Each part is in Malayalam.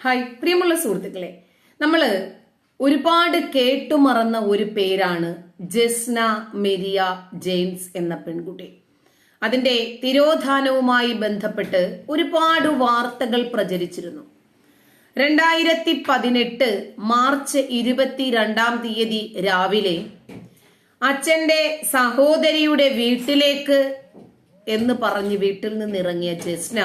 ഹായ് പ്രിയമുള്ള സുഹൃത്തുക്കളെ. നമ്മൾ ഒരുപാട് കേട്ടുമറന്ന ഒരു പേരാണ് ജസ്ന മെരിയ ജെയിംസ് എന്ന പെൺകുട്ടി. അതിന്റെ തിരോധാനവുമായി ബന്ധപ്പെട്ട് ഒരുപാട് വാർത്തകൾ പ്രചരിച്ചിരുന്നു. രണ്ടായിരത്തി പതിനെട്ട് മാർച്ച് ഇരുപത്തിരണ്ടാം തീയതി രാവിലെ അച്ഛന്റെ സഹോദരിയുടെ വീട്ടിലേക്ക് എന്ന് പറഞ്ഞ് വീട്ടിൽ നിന്ന് ഇറങ്ങിയ ജസ്ന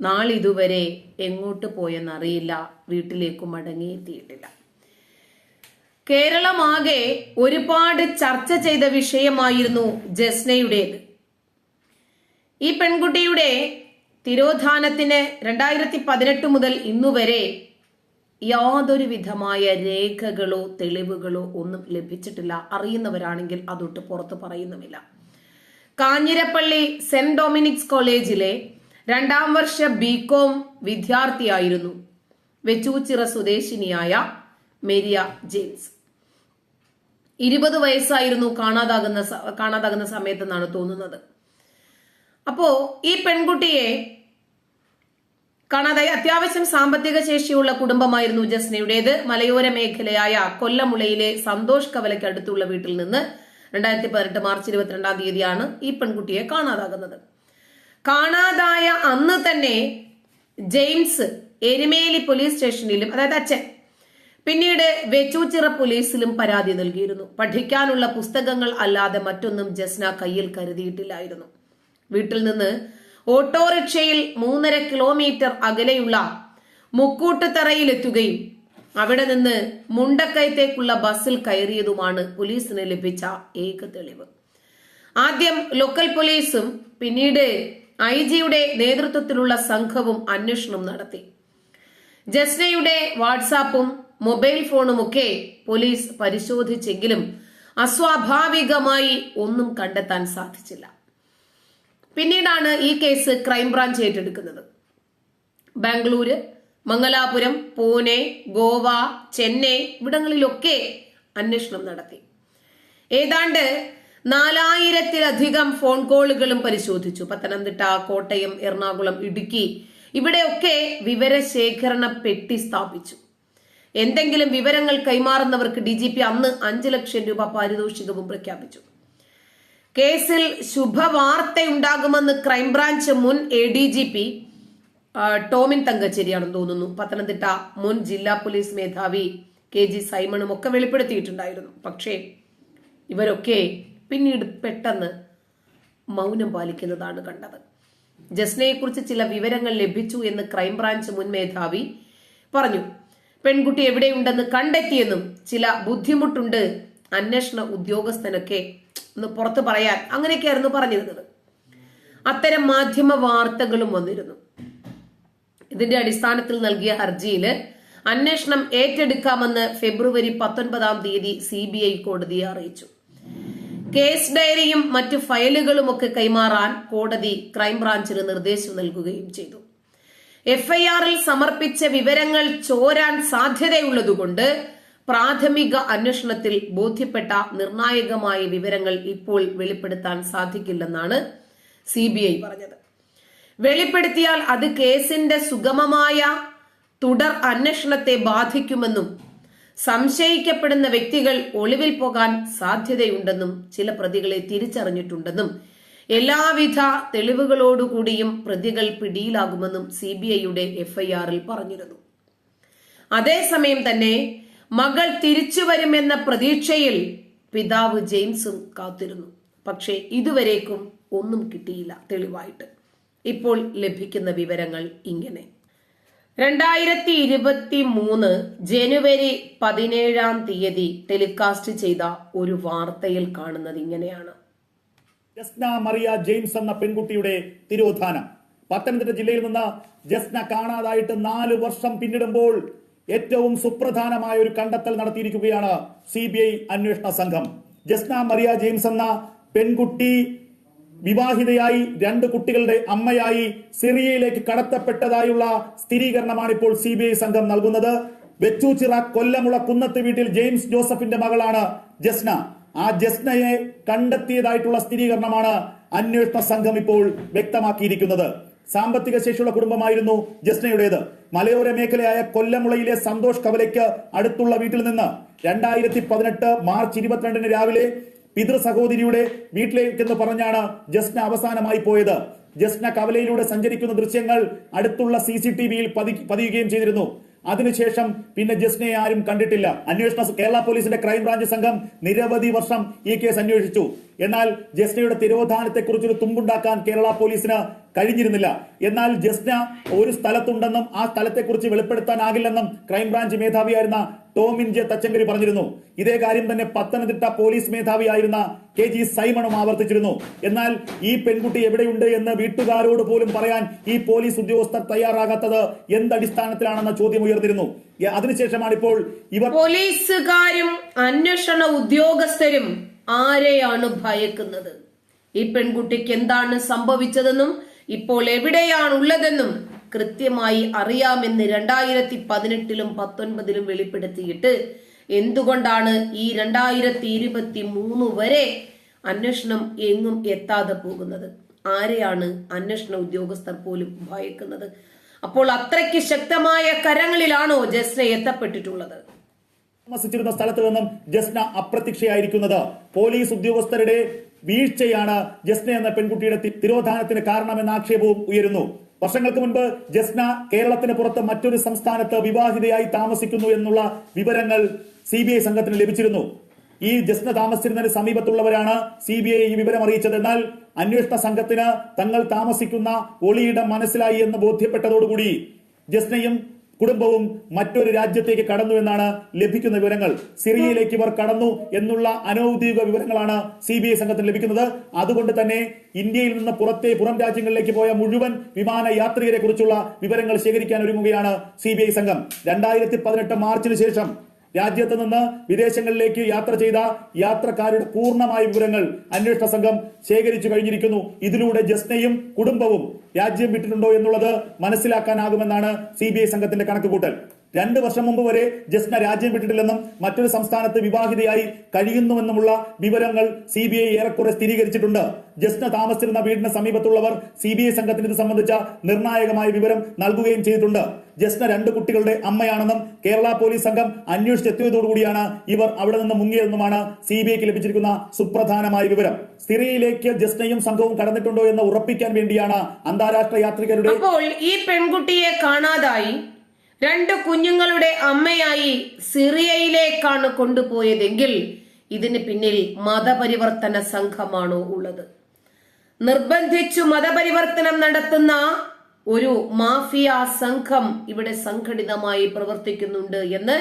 നാളിതുവരെ എങ്ങോട്ട് പോയെന്നറിയില്ല. വീട്ടിലേക്ക് മടങ്ങിയെത്തിയിട്ടില്ല. കേരളമാകെ ഒരുപാട് ചർച്ച ചെയ്ത വിഷയമായിരുന്നു ജസ്നയുടേത്. ഈ പെൺകുട്ടിയുടെ തിരോധാനത്തിന് രണ്ടായിരത്തി പതിനെട്ട് മുതൽ ഇന്നുവരെ യാതൊരു വിധമായ രേഖകളോ തെളിവുകളോ ഒന്നും ലഭിച്ചിട്ടില്ല. അറിയുന്നവരാണെങ്കിൽ അതൊട്ട് പുറത്ത് പറയുന്നുമില്ല. കാഞ്ഞിരപ്പള്ളി സെന്റ് ഡൊമിനിക്സ് കോളേജിലെ രണ്ടാം വർഷ ബികോം വിദ്യാർത്ഥിയായിരുന്നു. വെച്ചൂച്ചിറ സ്വദേശിനിയായ മെരിയ ജെയിംസ്. ഇരുപത് വയസ്സായിരുന്നു കാണാതാകുന്ന കാണാതാകുന്ന സമയത്തെന്നാണ് തോന്നുന്നത്. അപ്പോ ഈ പെൺകുട്ടിയെ കാണാതായി അത്യാവശ്യം സാമ്പത്തിക ശേഷിയുള്ള കുടുംബമായിരുന്നു ജസ്നയുടേത്. മലയോര മേഖലയായ കൊല്ലമുളയിലെ സന്തോഷ് കവലയ്ക്ക് അടുത്തുള്ള വീട്ടിൽ നിന്ന് രണ്ടായിരത്തി പതിനെട്ട് മാർച്ച് ഇരുപത്തിരണ്ടാം തീയതിയാണ് ഈ പെൺകുട്ടിയെ കാണാതാകുന്നത്. കാണാതായ അന്ന് തന്നെ ജെയിംസ് എരുമേലി പോലീസ് സ്റ്റേഷനിലും അതായത് അച്ഛൻ പിന്നീട് വെച്ചൂച്ചിറ പോലീസിലും പരാതി നൽകിയിരുന്നു. പഠിക്കാനുള്ള പുസ്തകങ്ങൾ അല്ലാതെ മറ്റൊന്നും ജസ്ന കയ്യിൽ കരുതിയിട്ടില്ലായിരുന്നു. വീട്ടിൽ നിന്ന് ഓട്ടോറിക്ഷയിൽ മൂന്നര കിലോമീറ്റർ അകലെയുള്ള മുക്കൂട്ടുതറയിലെത്തുകയും അവിടെ നിന്ന് മുണ്ടക്കയത്തേക്കുള്ള ബസ്സിൽ കയറിയതുമാണ് പോലീസിന് ലഭിച്ച ഏക തെളിവ്. ആദ്യം ലോക്കൽ പോലീസും പിന്നീട് ഐ ജിയുടെ നേതൃത്വത്തിലുള്ള സംഘവും അന്വേഷണം നടത്തി. ജസ്നയുടെ വാട്സാപ്പും മൊബൈൽ ഫോണുമൊക്കെ പോലീസ് പരിശോധിച്ചെങ്കിലും അസ്വാഭാവികമായി ഒന്നും കണ്ടെത്താൻ സാധിച്ചില്ല. പിന്നീടാണ് ഈ കേസ് ക്രൈംബ്രാഞ്ച് ഏറ്റെടുക്കുന്നത്. ബാംഗ്ലൂര് മംഗലാപുരം പൂനെ ഗോവ ചെന്നൈ ഇവിടങ്ങളിലൊക്കെ അന്വേഷണം നടത്തി. ഏതാണ്ട് നാലായിരത്തിലധികം ഫോൺ കോളുകളും പരിശോധിച്ചു. പത്തനംതിട്ട കോട്ടയം എറണാകുളം ഇടുക്കി ഇവിടെയൊക്കെ വിവരശേഖരണ പെട്ടി സ്ഥാപിച്ചു. എന്തെങ്കിലും വിവരങ്ങൾ കൈമാറുന്നവർക്ക് ഡി ജി പി അന്ന് അഞ്ചു ലക്ഷം രൂപ പാരിതോഷികവും പ്രഖ്യാപിച്ചു. കേസിൽ ശുഭവാർത്തയുണ്ടാകുമെന്ന് ക്രൈംബ്രാഞ്ച് മുൻ A D G P Tomin തങ്കച്ചേരിയാണെന്ന് തോന്നുന്നു. പത്തനംതിട്ട മുൻ ജില്ലാ പോലീസ് മേധാവി കെ ജി സൈമണും ഒക്കെ വെളിപ്പെടുത്തിയിട്ടുണ്ടായിരുന്നു. പക്ഷേ ഇവരൊക്കെ പിന്നീട് പെട്ടെന്ന് മൗനം പാലിക്കുന്നതാണ് കണ്ടത്. ജസ്നയെക്കുറിച്ച് ചില വിവരങ്ങൾ ലഭിച്ചു എന്ന് ക്രൈംബ്രാഞ്ച് മുൻ മേധാവി പറഞ്ഞു. പെൺകുട്ടി എവിടെയുണ്ടെന്ന് കണ്ടെത്തിയെന്നും ചില ബുദ്ധിമുട്ടുണ്ട്. അന്വേഷണ ഉദ്യോഗസ്ഥനൊക്കെ ഒന്ന് പുറത്ത് പറയാൻ അങ്ങനെയൊക്കെയായിരുന്നു പറഞ്ഞിരുന്നത്. അത്തരം മാധ്യമ വാർത്തകളും വന്നിരുന്നു. ഇതിന്റെ അടിസ്ഥാനത്തിൽ നൽകിയ ഹർജിയിൽ അന്വേഷണം ഏറ്റെടുക്കാമെന്ന് ഫെബ്രുവരി പത്തൊൻപതാം തീയതി സി കോടതിയെ അറിയിച്ചു. കേസ് ഡയറിയും മറ്റു ഫയലുകളുമൊക്കെ കൈമാറാൻ കോടതി ക്രൈംബ്രാഞ്ചിന് നിർദ്ദേശം നൽകുകയും ചെയ്തു. എഫ്ഐആറിൽ സമർപ്പിച്ച വിവരങ്ങൾ ചോരാൻ സാധ്യതയുള്ളതുകൊണ്ട് പ്രാഥമിക അന്വേഷണത്തിൽ ബോധ്യപ്പെട്ട നിർണായകമായ വിവരങ്ങൾ ഇപ്പോൾ വെളിപ്പെടുത്താൻ സാധിക്കില്ലെന്നാണ് സി ബി ഐ പറഞ്ഞത്. വെളിപ്പെടുത്തിയാൽ അത് കേസിന്റെ സുഗമമായ തുടർ അന്വേഷണത്തെ ബാധിക്കുമെന്നും സംശയിക്കപ്പെടുന്ന വ്യക്തികൾ ഒളിവിൽ പോകാൻ സാധ്യതയുണ്ടെന്നും ചില പ്രതികളെ തിരിച്ചറിഞ്ഞിട്ടുണ്ടെന്നും എല്ലാവിധ തെളിവുകളോടുകൂടിയും പ്രതികൾ പിടിയിലാകുമെന്നും സി ബി ഐയുടെ എഫ്ഐആറിൽ പറഞ്ഞിരുന്നു. അതേസമയം തന്നെ മകൾ തിരിച്ചു വരുമെന്ന പ്രതീക്ഷയിൽ പിതാവ് ജെയിംസും കാത്തിരുന്നു. പക്ഷേ ഇതുവരേക്കും ഒന്നും കിട്ടിയില്ല തെളിവായിട്ട്. ഇപ്പോൾ ലഭിക്കുന്ന വിവരങ്ങൾ ഇങ്ങനെ. രണ്ടായിരത്തി ഇരുപത്തി മൂന്ന് ജനുവരി പതിനേഴാം തീയതി ടെലികാസ്റ്റ് ചെയ്ത ഒരു വാർത്തയിൽ കാണുന്നത് ഇങ്ങനെയാണ്. ജസ്ന മറിയ ജെയിംസ് എന്ന പെൺകുട്ടിയുടെ തിരോധാനം. പത്തനംതിട്ട ജില്ലയിൽ നിന്ന് ജസ്ന കാണാതായിട്ട് നാല് വർഷം പിന്നിടുമ്പോൾ ഏറ്റവും സുപ്രധാനമായ ഒരു കണ്ടെത്തൽ നടത്തിയിരിക്കുകയാണ് സി ബി ഐ അന്വേഷണ സംഘം. ജസ്ന മറിയ ജെയിംസ് എന്ന പെൺകുട്ടി വിവാഹിതയായി രണ്ട് കുട്ടികളുടെ അമ്മയായി സിറിയയിലേക്ക് കടത്തപ്പെട്ടതായുള്ള സ്ഥിരീകരണമാണ് ഇപ്പോൾ സി ബി ഐ സംഘം നൽകുന്നത്. വെച്ചൂച്ചിറ കൊല്ലമുള കുന്നത്ത് വീട്ടിൽ ജെയിംസ് ജോസഫിന്റെ മകളാണ് ജസ്ന. ആ ജസ്നയെ കണ്ടെത്തിയതായിട്ടുള്ള സ്ഥിരീകരണമാണ് അന്വേഷണ സംഘം ഇപ്പോൾ വ്യക്തമാക്കിയിരിക്കുന്നത്. സാമ്പത്തിക ശേഷിയുള്ള കുടുംബമായിരുന്നു ജസ്നയുടേത്. മലയോര മേഖലയായ കൊല്ലമുളയിലെ സന്തോഷ് കവലയ്ക്ക് അടുത്തുള്ള വീട്ടിൽ നിന്ന് രണ്ടായിരത്തി പതിനെട്ട് മാർച്ച് ഇരുപത്തിരണ്ടിന് രാവിലെ പിതൃ സഹോദരിയുടെ വീട്ടിലേക്കെന്ന് പറഞ്ഞാണ് ജസ്ന അവസാനമായി പോയത്. ജസ്ന കവലയിലൂടെ സഞ്ചരിക്കുന്ന ദൃശ്യങ്ങൾ അടുത്തുള്ള സി സി ടി വിയിൽ പതിയുകയും ചെയ്തിരുന്നു. അതിനുശേഷം പിന്നെ ജസ്നയെ ആരും കണ്ടിട്ടില്ല. അന്വേഷണ കേരള പോലീസിന്റെ ക്രൈംബ്രാഞ്ച് സംഘം നിരവധി വർഷം ഈ കേസ് അന്വേഷിച്ചു. എന്നാൽ ജസ്നയുടെ തിരോധാനത്തെക്കുറിച്ചൊരു തുമ്പുണ്ടാക്കാൻ കേരള പോലീസിന് കഴിഞ്ഞിരുന്നില്ല. എന്നാൽ ജസ്ന ഒരു സ്ഥലത്തുണ്ടെന്നും ആ സ്ഥലത്തെക്കുറിച്ച് വെളിപ്പെടുത്താനാകില്ലെന്നും ക്രൈംബ്രാഞ്ച് മേധാവിയായിരുന്ന ടോമിൻ ജെ തച്ചങ്കരി പറഞ്ഞിരുന്നു. ഇതേ കാര്യം തന്നെ പത്തനംതിട്ട പോലീസ് മേധാവിയായിരുന്ന കെ ജി സൈമണും ആവർത്തിച്ചിരുന്നു. എന്നാൽ ഈ പെൺകുട്ടി എവിടെയുണ്ട് എന്ന് വീട്ടുകാരോട് പോലും പറയാൻ ഈ പോലീസ് ഉദ്യോഗസ്ഥർ തയ്യാറാകാത്തത് എന്തടിസ്ഥാനത്തിലാണെന്ന ചോദ്യം ഉയർന്നിരുന്നു. അതിനുശേഷമാണ് ഇപ്പോൾ ഇവർ പോലീസുകാരും അന്വേഷണ ഉദ്യോഗസ്ഥരും ആരെയാണ് ഭയക്കുന്നത്? ഈ പെൺകുട്ടിക്ക് എന്താണ് സംഭവിച്ചതെന്നും ഇപ്പോൾ എവിടെയാണുള്ളതെന്നും കൃത്യമായി അറിയാമെന്ന് രണ്ടായിരത്തി പതിനെട്ടിലും പത്തൊൻപതിലും വെളിപ്പെടുത്തിയിട്ട് എന്തുകൊണ്ടാണ് ഈ രണ്ടായിരത്തി ഇരുപത്തി മൂന്ന് വരെ അന്വേഷണം എങ്ങും എത്താതെ പോകുന്നത്? ആരെയാണ് അന്വേഷണ ഉദ്യോഗസ്ഥർ പോലും ഭയക്കുന്നത്? അപ്പോൾ അത്രയ്ക്ക് ശക്തമായ കരങ്ങളിലാണോ ജസ്ന എത്തപ്പെട്ടിട്ടുള്ളത്? താമസിച്ചിരുന്ന സ്ഥലത്ത് നിന്നും ജസ്ന അപ്രത്യക്ഷയായിരിക്കുന്നത്. പോലീസ് ഉദ്യോഗസ്ഥരുടെ വീഴ്ചയാണ് ജസ്ന എന്ന പെൺകുട്ടിയുടെ തിരോധാനത്തിന് കാരണമെന്ന ആക്ഷേപവും ഉയരുന്നു. വർഷങ്ങൾക്ക് മുൻപ് ജസ്ന കേരളത്തിന് പുറത്ത് മറ്റൊരു സംസ്ഥാനത്ത് വിവാഹിതയായി താമസിക്കുന്നു എന്നുള്ള വിവരങ്ങൾ സി ബി ഐ സംഘത്തിന് ലഭിച്ചിരുന്നു. ഈ ജസ്ന താമസിച്ചിരുന്നതിന് സമീപത്തുള്ളവരാണ് സി ബി ഐ ഈ വിവരം അറിയിച്ചത്. എന്നാൽ അന്വേഷണ സംഘത്തിന് തങ്ങൾ താമസിക്കുന്ന ഒളിയിടം മനസ്സിലായി എന്ന് ബോധ്യപ്പെട്ടതോടുകൂടി ജസ്നയും കുടുംബവും മറ്റൊരു രാജ്യത്തേക്ക് കടന്നു എന്നാണ് ലഭിക്കുന്ന വിവരങ്ങൾ. സിറിയയിലേക്ക് ഇവർ കടന്നു എന്നുള്ള അനൌദ്യോഗിക വിവരങ്ങളാണ് സി ബി ഐ സംഘത്തിന് ലഭിക്കുന്നത്. അതുകൊണ്ട് തന്നെ ഇന്ത്യയിൽ നിന്ന് പുറത്തെ പുറം രാജ്യങ്ങളിലേക്ക് പോയ മുഴുവൻ വിമാന യാത്രികരെ കുറിച്ചുള്ള വിവരങ്ങൾ ശേഖരിക്കാൻ ഒരുങ്ങുകയാണ് സി സംഘം. രണ്ടായിരത്തി പതിനെട്ട് മാർച്ചിന് ശേഷം രാജ്യത്ത് നിന്ന് വിദേശങ്ങളിലേക്ക് യാത്ര ചെയ്ത യാത്രക്കാരുടെ പൂർണമായ വിവരങ്ങൾ അന്വേഷണ സംഘം ശേഖരിച്ചു കഴിഞ്ഞിരിക്കുന്നു. ഇതിലൂടെ ജസ്നയും കുടുംബവും രാജ്യം വിട്ടിട്ടുണ്ടോ എന്നുള്ളത് മനസ്സിലാക്കാനാകുമെന്നാണ് സി ബി ഐ സംഘത്തിന്റെ കണക്കുകൂട്ടൽ. രണ്ട് വർഷം മുമ്പ് വരെ ജസ്ന രാജ്യം വിട്ടിട്ടില്ലെന്നും മറ്റൊരു സംസ്ഥാനത്ത് വിവാഹിതയായി കഴിയുന്നുവെന്നുമുള്ള വിവരങ്ങൾ സി ബി ഐ ഏറെക്കുറെ സ്ഥിരീകരിച്ചിട്ടുണ്ട്. ജസ്ന താമസിച്ചിരുന്ന വീടിന് സമീപത്തുള്ളവർ സി ബി ഐ സംഘത്തിന് ഇത് സംബന്ധിച്ച നിർണായകമായ വിവരം നൽകുകയും ചെയ്തിട്ടുണ്ട്. ജസ്ന രണ്ട് കുട്ടികളുടെ അമ്മയാണെന്നും കേരള പോലീസ് സംഘം അന്വേഷിച്ചെത്തിയതോടുകൂടിയാണ് ഇവർ അവിടെ നിന്ന് മുങ്ങിയതെന്നുമാണ് സി ബി ഐക്ക് ലഭിച്ചിരിക്കുന്ന സുപ്രധാനമായ വിവരം. സിറിയയിലേക്ക് ജസ്നയും സംഘവും കടന്നിട്ടുണ്ടോ എന്ന് ഉറപ്പിക്കാൻ വേണ്ടിയാണ് അന്താരാഷ്ട്ര യാത്രികരുടെ അപ്പോൾ ഈ പെൺകുട്ടിയെ കാണാതായി രണ്ട് കുഞ്ഞുങ്ങളുടെ അമ്മയായി സിറിയയിലേക്കാണ് കൊണ്ടുപോയതെങ്കിൽ ഇതിന് പിന്നിൽ മതപരിവർത്തന സംഘമാണോ ഉള്ളത്? നിർബന്ധിച്ചു മതപരിവർത്തനം നടത്തുന്ന ഒരു മാഫിയ സംഘം ഇവിടെ സംഘടിതമായി പ്രവർത്തിക്കുന്നുണ്ട് എന്ന്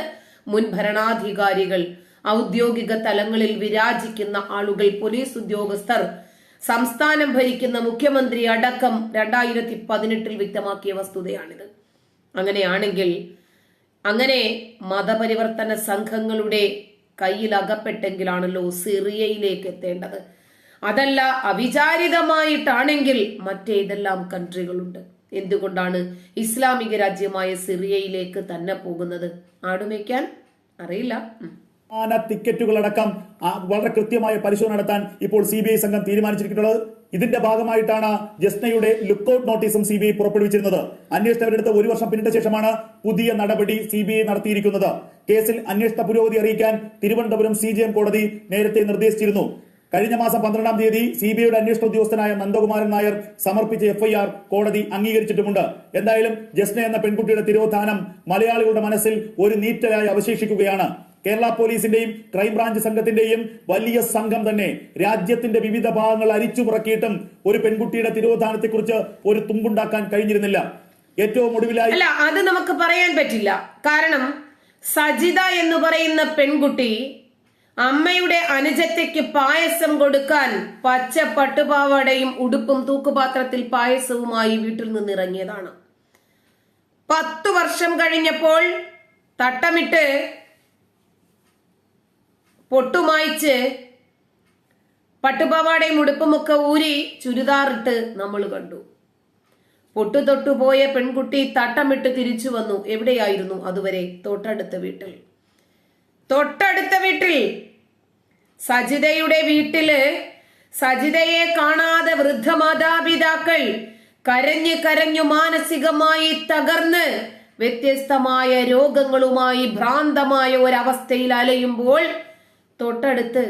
മുൻ ഭരണാധികാരികൾ ഔദ്യോഗിക തലങ്ങളിൽ വിരാജിക്കുന്ന ആളുകൾ പോലീസ് ഉദ്യോഗസ്ഥർ സംസ്ഥാനം ഭരിക്കുന്ന മുഖ്യമന്ത്രി അടക്കം രണ്ടായിരത്തി പതിനെട്ടിൽ വ്യക്തമാക്കിയ വസ്തുതയാണിത്. അങ്ങനെയാണെങ്കിൽ അങ്ങനെ മതപരിവർത്തന സംഘങ്ങളുടെ കയ്യിൽ അകപ്പെട്ടെങ്കിലാണല്ലോ സിറിയയിലേക്ക് എത്തേണ്ടത്. അതല്ല അവിചാരിതമായിട്ടാണെങ്കിൽ മറ്റേതെല്ലാം കൺട്രികളുണ്ട്. എന്തുകൊണ്ടാണ് ഇസ്ലാമിക രാജ്യമായ സിറിയയിലേക്ക് തന്നെ പോകുന്നത്? ആടുമേക്കാൻ അറിയില്ല. വിമാന ടിക്കറ്റുകളടക്കം വളരെ കൃത്യമായ പരിശോധന നടത്താൻ ഇപ്പോൾ സി ബി ഐ സംഘം തീരുമാനിച്ചിരിക്കുന്നത്. ഇതിന്റെ ഭാഗമായിട്ടാണ് ജസ്നയുടെ ലുക്കൌട്ട് നോട്ടീസും സി ബി ഐ പുറപ്പെടുവിച്ചിരുന്നത്. അന്വേഷണവരെടുത്ത് ഒരു വർഷം പിന്നിട്ട ശേഷമാണ് പുതിയ നടപടി സി ബി ഐ നടത്തിയിരിക്കുന്നത്. കേസിൽ അന്വേഷണ പുരോഗതി അറിയിക്കാൻ തിരുവനന്തപുരം സി കോടതി നേരത്തെ നിർദ്ദേശിച്ചിരുന്നു. കഴിഞ്ഞ മാസം പന്ത്രണ്ടാം തീയതി സി ബി ഐയുടെ അന്വേഷണ ഉദ്യോഗസ്ഥനായ നന്ദകുമാരൻ നായർ സമർപ്പിച്ച എഫ്ഐആർ കോടതി അംഗീകരിച്ചിട്ടുമുണ്ട്. എന്തായാലും ജസ്ന എന്ന പെൺകുട്ടിയുടെ തിരോധാനം മലയാളികളുടെ മനസ്സിൽ ഒരു നീറ്റലായി അവശേഷിക്കുകയാണ്. കേരള പോലീസിന്റെയും ക്രൈംബ്രാഞ്ച് സംഘത്തിന്റെയും വലിയ സംഘം തന്നെ രാജ്യത്തിന്റെ വിവിധ ഭാഗങ്ങൾ അരിച്ചുപുറക്കിയിട്ടും ഒരു പെൺകുട്ടിയുടെ തിരോധാനത്തെക്കുറിച്ച് ഒരു തുമ്പുണ്ടാക്കാൻ കഴിഞ്ഞിരുന്നില്ല. ഏറ്റവും ഒടുവിലായി അല്ല അത് നമുക്ക് പറയാൻ പറ്റില്ല. കാരണം സജിത എന്ന് പറയുന്ന പെൺകുട്ടി അമ്മയുടെ അനുജത്തയ്ക്ക് പായസം കൊടുക്കാൻ പച്ച പട്ടുപാവാടയും ഉടുപ്പും തൂക്കുപാത്രത്തിൽ പായസവുമായി വീട്ടിൽ നിന്ന് ഇറങ്ങിയതാണ് പത്തു വർഷം കഴിഞ്ഞപ്പോൾ തട്ടമിട്ട് പൊട്ടുമായിച്ച് പട്ടുപാവാടയും ഉടുപ്പുമൊക്കെ ഊരി ചുരിദാറിട്ട് നമ്മൾ കണ്ടു. പൊട്ടു തൊട്ടുപോയ പെൺകുട്ടി തട്ടമിട്ട് തിരിച്ചു വന്നു. എവിടെയായിരുന്നു അതുവരെ? തൊട്ടടുത്ത വീട്ടിൽ. തൊട്ടടുത്ത വീട്ടിൽ സജിതയുടെ വീട്ടിൽ സജിതയെ കാണാതെ വൃദ്ധ മാതാപിതാക്കൾ കരഞ്ഞു കരഞ്ഞു മാനസികമായി തകർന്ന് വ്യത്യസ്തമായ രോഗങ്ങളുമായി ഭ്രാന്തമായ ഒരവസ്ഥയിൽ അലയുമ്പോൾ തൊട്ടടുത്ത്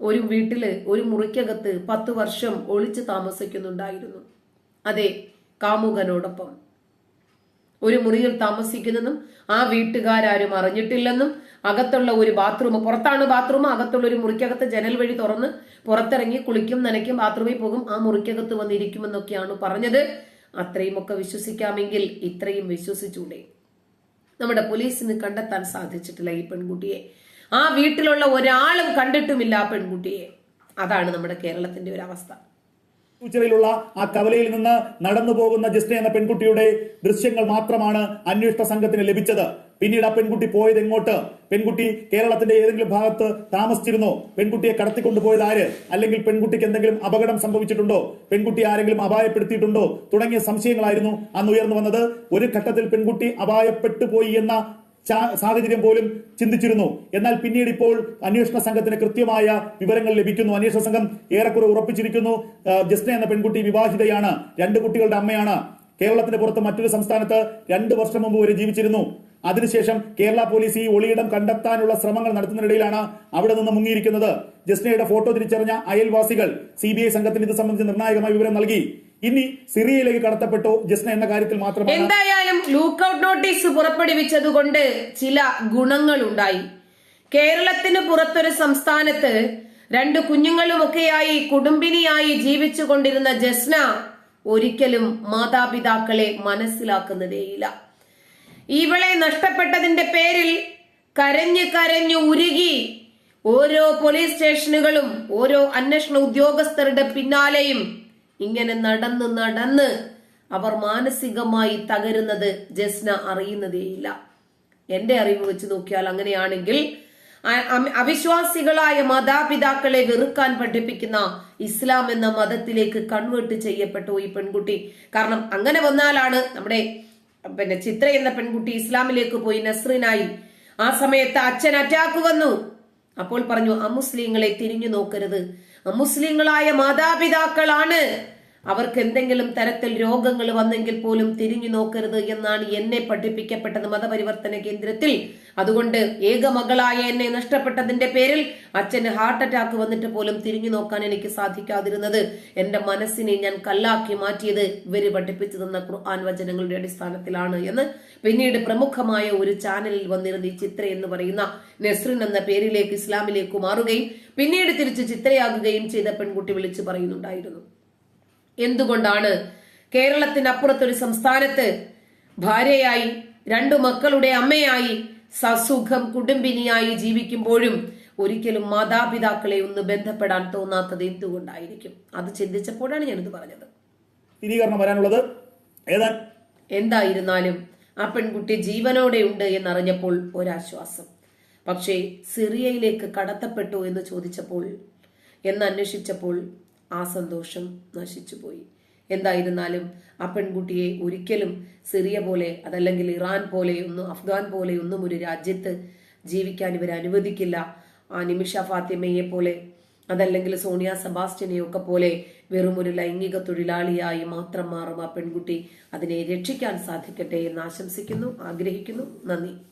ഒരു വീട്ടിൽ ഒരു മുറിക്കകത്ത് പത്തു വർഷം ഒളിച്ചു താമസിക്കുന്നുണ്ടായിരുന്നു. അതെ കാമുകനോടൊപ്പം. ഒരു മുറിയിൽ താമസിക്കുന്നതും ആ വീട്ടുകാരും അറിഞ്ഞിട്ടില്ലെന്നും അകത്തുള്ള ഒരു ബാത്റൂം പുറത്താണ് ബാത്റൂം അകത്തുള്ള ഒരു മുറിക്കകത്ത് ജനൽ വഴി തുറന്ന് പുറത്തിറങ്ങി കുളിക്കും നനയ്ക്കും ബാത്റൂമിൽ പോകും ആ മുറിക്കകത്ത് വന്നിരിക്കുമെന്നൊക്കെയാണ് പറഞ്ഞത്. അത്രയുമൊക്കെ വിശ്വസിക്കാമെങ്കിൽ ഇത്രയും വിശ്വസിച്ചൂടെ. നമ്മുടെ പോലീസിന് കണ്ടെത്താൻ സാധിച്ചിട്ടില്ല ഈ പെൺകുട്ടിയെ. ആ വീട്ടിലുള്ള ഒരാളും കണ്ടിട്ടുമില്ല ആ പെൺകുട്ടിയെ. അതാണ് നമ്മുടെ കേരളത്തിന്റെ ഒരു അവസ്ഥ ഉച്ചവയിലുള്ള ആ കവലയിൽ നിന്ന് നടന്നു പോകുന്ന ജസ്ന എന്ന പെൺകുട്ടിയുടെ ദൃശ്യങ്ങൾ മാത്രമാണ് അന്വേഷണ സംഘത്തിന് ലഭിച്ചത്. പിന്നീട് ആ പെൺകുട്ടി പോയത് എങ്ങോട്ട്? പെൺകുട്ടി കേരളത്തിന്റെ ഏതെങ്കിലും ഭാഗത്ത് താമസിച്ചിരുന്നോ? പെൺകുട്ടിയെ കടത്തിക്കൊണ്ടുപോയത് ആര്? അല്ലെങ്കിൽ പെൺകുട്ടിക്ക് എന്തെങ്കിലും അപകടം സംഭവിച്ചിട്ടുണ്ടോ? പെൺകുട്ടി ആരെങ്കിലും അപായപ്പെടുത്തിയിട്ടുണ്ടോ? തുടങ്ങിയ സംശയങ്ങളായിരുന്നു അന്ന് ഉയർന്നു വന്നത്. ഒരു ഘട്ടത്തിൽ പെൺകുട്ടി അപായപ്പെട്ടു പോയി എന്ന സാഹചര്യം പോലും ചിന്തിച്ചിരുന്നു. എന്നാൽ പിന്നീട് ഇപ്പോൾ അന്വേഷണ സംഘത്തിന് കൃത്യമായ വിവരങ്ങൾ ലഭിക്കുന്നു. അന്വേഷണ സംഘം ഏറെക്കുറെ ഉറപ്പിച്ചിരിക്കുന്നു. ജസ്ന എന്ന പെൺകുട്ടി വിവാഹിതയാണ്. രണ്ട് കുട്ടികളുടെ അമ്മയാണ്. കേരളത്തിന് പുറത്ത് മറ്റൊരു സംസ്ഥാനത്ത് രണ്ട് വർഷം മുമ്പ് വരെ ജീവിച്ചിരുന്നു. അതിനുശേഷം കേരള പോലീസ് ഈ ഒളിയിടം കണ്ടെത്താനുള്ള ശ്രമങ്ങൾ നടത്തുന്നതിനിടയിലാണ് അവിടെ നിന്ന് മുങ്ങിയിരിക്കുന്നത്. ജസ്നയുടെ ഫോട്ടോ തിരിച്ചറിഞ്ഞ അയൽവാസികൾ സി സംഘത്തിന് ഇത് സംബന്ധിച്ച് നിർണായകമായ വിവരം നൽകി. ഇനി സിറിയയിലേക്ക് കടത്തപ്പെട്ടു ജസ്ന എന്ന കാര്യത്തിൽ മാത്രം എന്തായാലും ലൂക്കൌട്ട് നോട്ടീസ് പുറപ്പെടുവിച്ചതുകൊണ്ട് ചില ഗുണങ്ങൾ ഉണ്ടായി കേരളത്തിന് പുറത്തൊരു സംസ്ഥാനത്ത് രണ്ട് കുഞ്ഞുങ്ങളുമൊക്കെയായി കുടുംബിനിയായി ജീവിച്ചു കൊണ്ടിരുന്ന ജസ്ന ഒരിക്കലും മാതാപിതാക്കളെ മനസ്സിലാക്കുന്നതേയില്ല. ഇവളെ നഷ്ടപ്പെട്ടതിന്റെ പേരിൽ കരഞ്ഞു കരഞ്ഞു ഉരുകി ഓരോ പോലീസ് സ്റ്റേഷനുകളും ഓരോ അന്വേഷണ ഉദ്യോഗസ്ഥരുടെ പിന്നാലെയും ഇങ്ങനെ നടന്ന് നടന്ന് അവർ മാനസികമായി തകരുന്നത് ജസ്ന അറിയുന്നതേയില്ല. എന്റെ അറിവ് വെച്ച് നോക്കിയാൽ അങ്ങനെയാണെങ്കിൽ അവിശ്വാസികളായ മാതാപിതാക്കളെ വെറുക്കാൻ പഠിപ്പിക്കുന്ന ഇസ്ലാം എന്ന മതത്തിലേക്ക് കൺവേർട്ട് ചെയ്യപ്പെട്ടു ഈ പെൺകുട്ടി? കാരണം അങ്ങനെ വന്നാലാണ് നമ്മുടെ പിന്നെ ചിത്ര എന്ന പെൺകുട്ടി ഇസ്ലാമിലേക്ക് പോയി നസ്രിനായി. ആ സമയത്ത് അച്ഛൻ അറ്റാക്ക് വന്നു. അപ്പോൾ പറഞ്ഞു അമുസ്ലിങ്ങളെ തിരിഞ്ഞു നോക്കരുത്. അമുസ്ലിങ്ങളായ മാതാപിതാക്കളാണ്. അവർക്ക് എന്തെങ്കിലും തരത്തിൽ രോഗങ്ങൾ വന്നെങ്കിൽ പോലും തിരിഞ്ഞു നോക്കരുത് എന്നാണ് എന്നെ പഠിപ്പിക്കപ്പെട്ടത് മതപരിവർത്തന കേന്ദ്രത്തിൽ. അതുകൊണ്ട് ഏക മകളായ എന്നെ നഷ്ടപ്പെട്ടതിന്റെ പേരിൽ അച്ഛന് ഹാർട്ട് അറ്റാക്ക് വന്നിട്ട് പോലും തിരിഞ്ഞു നോക്കാൻ എനിക്ക് സാധിക്കാതിരുന്നത് എന്റെ മനസ്സിനെ ഞാൻ കല്ലാക്കി മാറ്റിയത് ഇവർ പഠിപ്പിച്ചു തന്ന ഖുർആൻ വചനങ്ങളുടെ അടിസ്ഥാനത്തിലാണ് എന്ന് പിന്നീട് പ്രമുഖമായ ഒരു ചാനലിൽ വന്നിരുന്ന ഈ ചിത്ര എന്ന് പറയുന്ന നെസ്രിൻ എന്ന പേരിലേക്ക് ഇസ്ലാമിലേക്ക് മാറുകയും പിന്നീട് തിരിച്ച് ചിത്രയാകുകയും ചെയ്ത പെൺകുട്ടി വിളിച്ചു പറയുന്നുണ്ടായിരുന്നു. എന്തുകൊണ്ടാണ് കേരളത്തിനപ്പുറത്തൊരു സംസ്ഥാനത്ത് ഭാര്യയായി രണ്ടു മക്കളുടെ അമ്മയായി സസുഖം കുടുംബിനിയായി ജീവിക്കുമ്പോഴും ഒരിക്കലും മാതാപിതാക്കളെ ഒന്ന് ബന്ധപ്പെടാൻ തോന്നാത്തത് എന്തുകൊണ്ടായിരിക്കും? അത് ചിന്തിച്ചപ്പോഴാണ് ഞാനിത് പറഞ്ഞത്. സ്ഥിരീകരണം വരാനുള്ളത് എന്തായിരുന്നാലും ആ പെൺകുട്ടി ജീവനോടെ ഉണ്ട് എന്നറിഞ്ഞപ്പോൾ ഒരാശ്വാസം. പക്ഷേ സിറിയയിലേക്ക് കടത്തപ്പെട്ടു എന്ന് ചോദിച്ചപ്പോൾ എന്ന് അന്വേഷിച്ചപ്പോൾ ആ സന്തോഷം നശിച്ചുപോയി. എന്തായിരുന്നാലും ആ പെൺകുട്ടിയെ ഒരിക്കലും സിറിയ പോലെ അതല്ലെങ്കിൽ ഇറാൻ പോലെ ഒന്നും അഫ്ഗാൻ പോലെ ഒന്നും ഒരു രാജ്യത്ത് ജീവിക്കാൻ ഇവർ അനുവദിക്കില്ല. ആ നിമിഷ ഫാത്തിമയെ പോലെ അതല്ലെങ്കിൽ സോണിയ സെബാസ്റ്റ്യനെയൊക്കെ പോലെ വെറും ഒരു ലൈംഗിക തൊഴിലാളിയായി മാത്രം മാറും ആ പെൺകുട്ടി. അതിനെ രക്ഷിക്കാൻ സാധിക്കട്ടെ എന്ന് ആശംസിക്കുന്നു ആഗ്രഹിക്കുന്നു. നന്ദി.